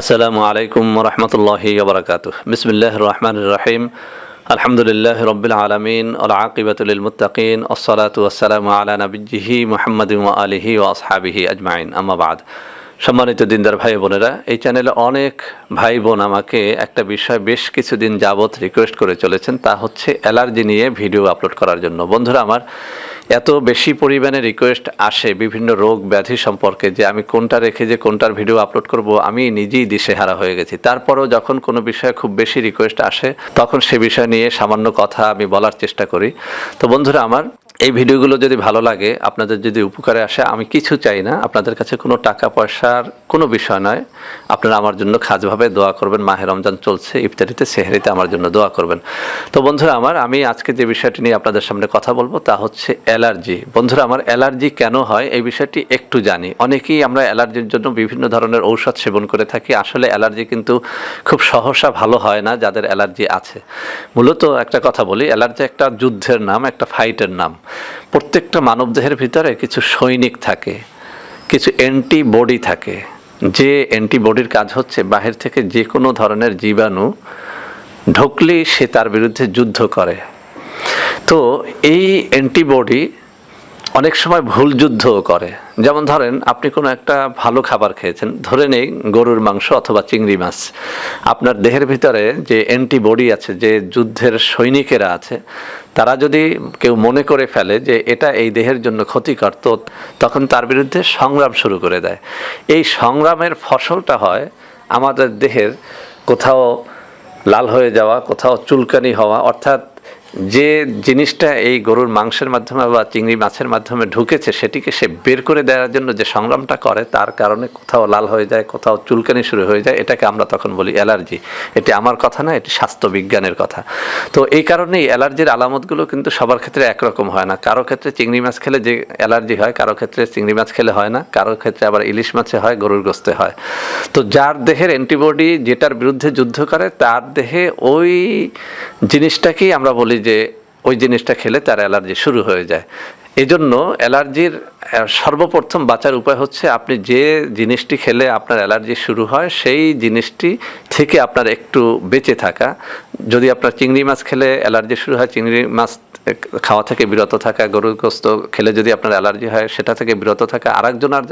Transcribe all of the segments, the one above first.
আসসালামু আলাইকুম রহমতুল্লাহি ওবরাকাত বিসমিল্লাহ রহমান রহিম। আলহামদুলিল্লাহ রবিল আলমিন আকিবাতুল মুতাকিন ওসালাম আলা নবীজিহি মোহাম্মদ আলিহি ও আসহাবিহি আজমাইন। আমাবাদ সম্মানিত দিনদার ভাই বোনেরা, এই চ্যানেলে অনেক ভাই বোন আমাকে একটা বিষয় বেশ কিছুদিন যাবৎ রিকোয়েস্ট করে চলেছেন, তা হচ্ছে অ্যালার্জি নিয়ে ভিডিও আপলোড করার জন্য। বন্ধুরা, আমার এত বেশি পরিমাণে রিকোয়েস্ট আসে বিভিন্ন রোগ ব্যাধি সম্পর্কে যে আমি কোনটা রেখে যে কোনটার ভিডিও আপলোড করব, আমি নিজেই দিশেহারা হয়ে গেছি। তারপরেও যখন কোনো বিষয়ে খুব বেশি রিকোয়েস্ট আসে, তখন সে বিষয় নিয়ে সামান্য কথা আমি বলার চেষ্টা করি। তো বন্ধুরা, আমার এই ভিডিওগুলো যদি ভালো লাগে, আপনাদের যদি উপকারে আসে, আমি কিছু চাই না। আপনাদের কাছে কোনো টাকা পয়সার কোনো বিষয় নয়। আপনারা আমার জন্য খাজভাবে দোয়া করবেন। মাহে রমজান চলছে, ইফতারিতে, সেহারিতে আমার জন্য দোয়া করবেন। তো বন্ধুরা আমার, আমি আজকে যে বিষয়টি নিয়ে আপনাদের সামনে কথা বলব, তা হচ্ছে অ্যালার্জি। বন্ধুরা আমার, অ্যালার্জি কেন হয়? এই বিষয়টি একটু জানি। অনেকেই আমরা অ্যালার্জির জন্য বিভিন্ন ধরনের ঔষধ সেবন করে থাকি। আসলে অ্যালার্জি কিন্তু খুব সহসা ভালো হয় না যাদের অ্যালার্জি আছে। মূলত একটা কথা বলি, অ্যালার্জি একটা যুদ্ধের নাম, একটা ফাইটের নাম। প্রত্যেকটা মানবদেহের ভিতরে কিছু সৈনিক থাকে, কিছু অ্যান্টিবডি থাকে। যে অ্যান্টিবডির কাজ হচ্ছে বাহির থেকে যে কোনো ধরনের জীবাণু ঢুকলেই সে তার বিরুদ্ধে যুদ্ধ করে। তো এই অ্যান্টিবডি অনেক সময় ভুল যুদ্ধও করে। যেমন ধরেন, আপনি কোনো একটা ভালো খাবার খেয়েছেন, ধরে নেই গরুর মাংস অথবা চিংড়ি মাছ। আপনার দেহের ভিতরে যে অ্যান্টিবডি আছে, যে যুদ্ধের সৈনিকেরা আছে, তারা যদি কেউ মনে করে ফেলে যে এটা এই দেহের জন্য ক্ষতিকর, তো তখন তার বিরুদ্ধে সংগ্রাম শুরু করে দেয়। এই সংগ্রামের ফসলটা হয় আমাদের দেহের কোথাও লাল হয়ে যাওয়া, কোথাও চুলকানি হওয়া, অর্থাৎ যে জিনিসটা এই গরুর মাংসের মাধ্যমে বা চিংড়ি মাছের মাধ্যমে ঢুকেছে, সেটিকে সে বের করে দেওয়ার জন্য যে সংগ্রামটা করে, তার কারণে কোথাও লাল হয়ে যায়, কোথাও চুলকানি শুরু হয়ে যায়, এটাকে আমরা তখন বলি অ্যালার্জি। এটি আমার কথা না, এটি স্বাস্থ্য বিজ্ঞানের কথা। তো এই কারণেই অ্যালার্জির আলামতগুলো কিন্তু সবার ক্ষেত্রে একরকম হয় না। কারও ক্ষেত্রে চিংড়ি মাছ খেলে যে অ্যালার্জি হয়, কারও ক্ষেত্রে চিংড়ি মাছ খেলে হয় না, কারও ক্ষেত্রে আবার ইলিশ মাছে হয়, গরুর গোস্তে হয়। তো যার দেহের অ্যান্টিবডি যেটার বিরুদ্ধে যুদ্ধ করে, তার দেহে ওই জিনিসটাকেই আমরা বলি যে ওই জিনিসটা খেলে তার অ্যালার্জি শুরু হয়ে যায়। এই জন্য অ্যালার্জির সর্বপ্রথম বাঁচার উপায় হচ্ছে আপনি যে জিনিসটি খেলে আপনার অ্যালার্জি শুরু হয়, সেই জিনিসটি থেকে আপনার একটু বেঁচে থাকা। যদি আপনার চিংড়ি মাছ খেলে অ্যালার্জি শুরু হয়, চিংড়ি মাছ খাওয়া থেকে বিরত থাকা, গরুর গোস্ত খেলে যদি আপনার অ্যালার্জি হয়, সেটা থেকে বিরত থাকা আরেকজনের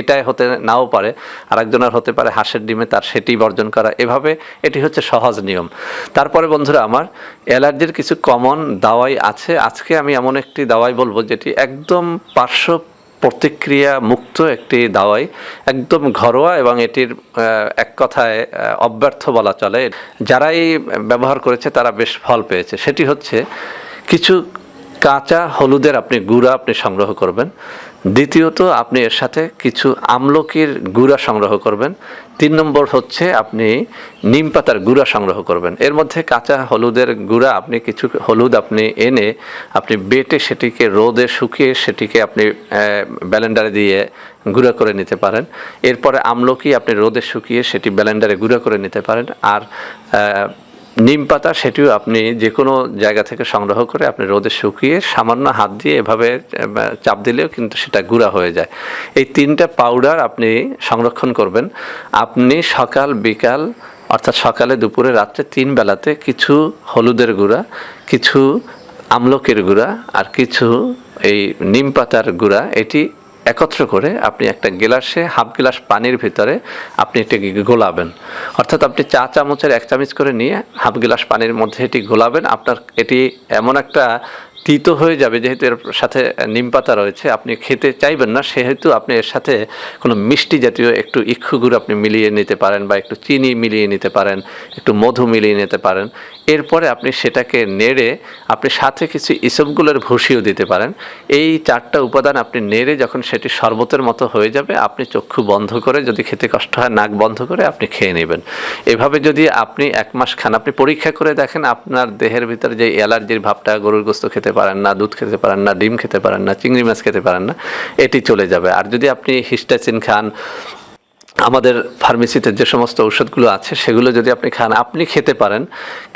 এটাই হতে নাও পারে আরেকজনের হতে পারে হাঁসের ডিমে তার সেটি বর্জন করা। এভাবে এটি হচ্ছে সহজ নিয়ম। তারপরে বন্ধুরা আমার, অ্যালার্জির কিছু কমন দাওয়াই আছে। আজকে আমি এমন একটি দাওয়াই বলব যেটি একদম পার্শ্ব প্রতিক্রিয়া মুক্ত একটি দাওয়াই, একদম ঘরোয়া এবং এটির এক কথায় অব্যর্থ বলা চলে। যারাই ব্যবহার করেছে তারা বেশ ফল পেয়েছে। সেটি হচ্ছে কিছু কাঁচা হলুদের আপনি গুঁড়া আপনি সংগ্রহ করবেন। দ্বিতীয়ত আপনি এর সাথে কিছু আমলকির গুঁড়া সংগ্রহ করবেন। তিন নম্বর হচ্ছে আপনি নিম পাতার গুঁড়া সংগ্রহ করবেন। এর মধ্যে কাঁচা হলুদের গুঁড়া আপনি কিছু হলুদ আপনি এনে আপনি বেটে সেটিকে রোদে শুকিয়ে সেটিকে আপনি ব্যালেন্ডারে দিয়ে গুঁড়া করে নিতে পারেন। এরপরে আমলকি আপনি রোদে শুকিয়ে সেটি ব্যালেন্ডারে গুঁড়া করে নিতে পারেন। আর নিম পাতা সেটিও আপনি যে কোনো জায়গা থেকে সংগ্রহ করে আপনি রোদে শুকিয়ে সামান্য হাত দিয়ে এভাবে চাপ দিলেও কিন্তু সেটা গুঁড়া হয়ে যায়। এই তিনটা পাউডার আপনি সংরক্ষণ করবেন। আপনি সকাল, বিকাল, অর্থাৎ সকালে, দুপুরে, রাত্রে তিন বেলাতে কিছু হলুদের গুঁড়া, কিছু আমলকের গুঁড়া আর কিছু এই নিম পাতার গুঁড়া, এটি একত্র করে আপনি একটা গ্লাসে হাফ গ্লাস পানির ভিতরে আপনি এটি গোলাবেন। অর্থাৎ আপনি চা চামচের এক চামচ করে নিয়ে হাফ গ্লাস পানির মধ্যে এটি গোলাবেন। আপনার এটি এমন একটা তিতো হয়ে যাবে, যেহেতু এর সাথে নিম পাতা রয়েছে, আপনি খেতে চাইবেন না, সেহেতু আপনি এর সাথে কোনো মিষ্টি জাতীয় একটু ইক্ষু গুড় আপনি মিলিয়ে নিতে পারেন বা একটু চিনি মিলিয়ে নিতে পারেন, একটু মধু মিলিয়ে নিতে পারেন। এরপরে আপনি সেটাকে নেড়ে আপনি সাথে কিছু ইসবগুলোর ভুসিও দিতে পারেন। এই চারটা উপাদান আপনি নেড়ে যখন সেটি শরবতের মতো হয়ে যাবে, আপনি চক্ষু বন্ধ করে, যদি খেতে কষ্ট হয়, নাক বন্ধ করে আপনি খেয়ে নেবেন। এভাবে যদি আপনি এক মাস খান আপনি পরীক্ষা করে দেখেন, আপনার দেহের ভিতরে যে অ্যালার্জির ভাবটা, গরুর গোস্ত খেতে পারেন না, দুধ খেতে পারেন না, ডিম খেতে পারেন না, চিংড়ি মাছ খেতে পারেন না, এটি চলে যাবে। আর যদি আপনি হিস্টাচিন খান, আমাদের ফার্মেসিতে যে সমস্ত ঔষধগুলো আছে, সেগুলো যদি আপনি খান, আপনি খেতে পারেন।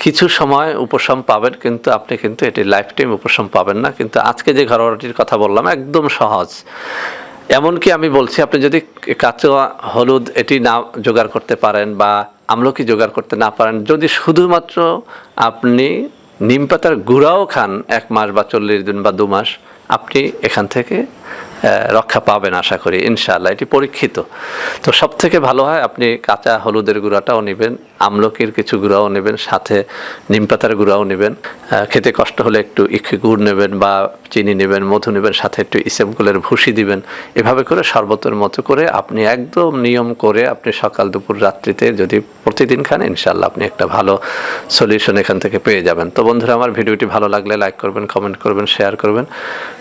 কিছু সময় উপশম পাবেন, কিন্তু আপনি কিন্তু এটি লাইফ টাইম উপশম পাবেন না। কিন্তু আজকে যে ঘরোয়াটির কথা বললাম, একদম সহজ। এমনকি আমি বলছি, আপনি যদি কাঁচা হলুদ এটি না জোগাড় করতে পারেন বা আমলকি জোগাড় করতে না পারেন, যদি শুধুমাত্র আপনি নিম পাতার গুঁড়াও খান এক মাস বা চল্লিশ দিন বা দু মাস, আপনি এখান থেকে রক্ষা পাবেন আশা করি, ইনশাআল্লাহ। এটি পরীক্ষিত। তো সব থেকে ভালো হয়, আপনি কাঁচা হলুদের গুঁড়াটাও নেবেন, আমলকির কিছু গুঁড়াও নেবেন, সাথে নিম পাতার গুঁড়াও নেবেন। খেতে কষ্ট হলে একটু ইখি গুড় নেবেন বা চিনি নেবেন, মধু নেবেন, সাথে একটু ইসেমগুলের ভুসি দিবেন। এভাবে করে শরবতের মতো করে আপনি একদম নিয়ম করে আপনি সকাল, দুপুর, রাত্রিতে যদি প্রতিদিন খান ইনশাল্লাহ আপনি একটা ভালো সলিউশন এখান থেকে পেয়ে যাবেন। তো বন্ধুরা, আমার ভিডিওটি ভালো লাগলে লাইক করবেন, কমেন্ট করবেন, শেয়ার করবেন।